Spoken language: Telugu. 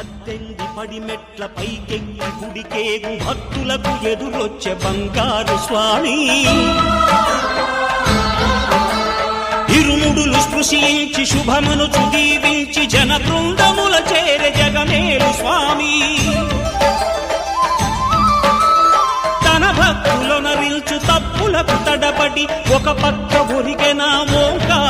పద్దెంది పడి మెట్ల పైకెక్కి గుడికేగు భక్తులకు ఎదురొచ్చే బంగారు స్వామి. ఇరుముడులు స్పృశించి శుభమును చుదీవించి జన బృందముల చేరె జగమేలు స్వామి. తన భక్తులొనరిల్చు తప్పులకు తడబడి ఒక పక్క ఒరిగెన ఓంకారమూర్తి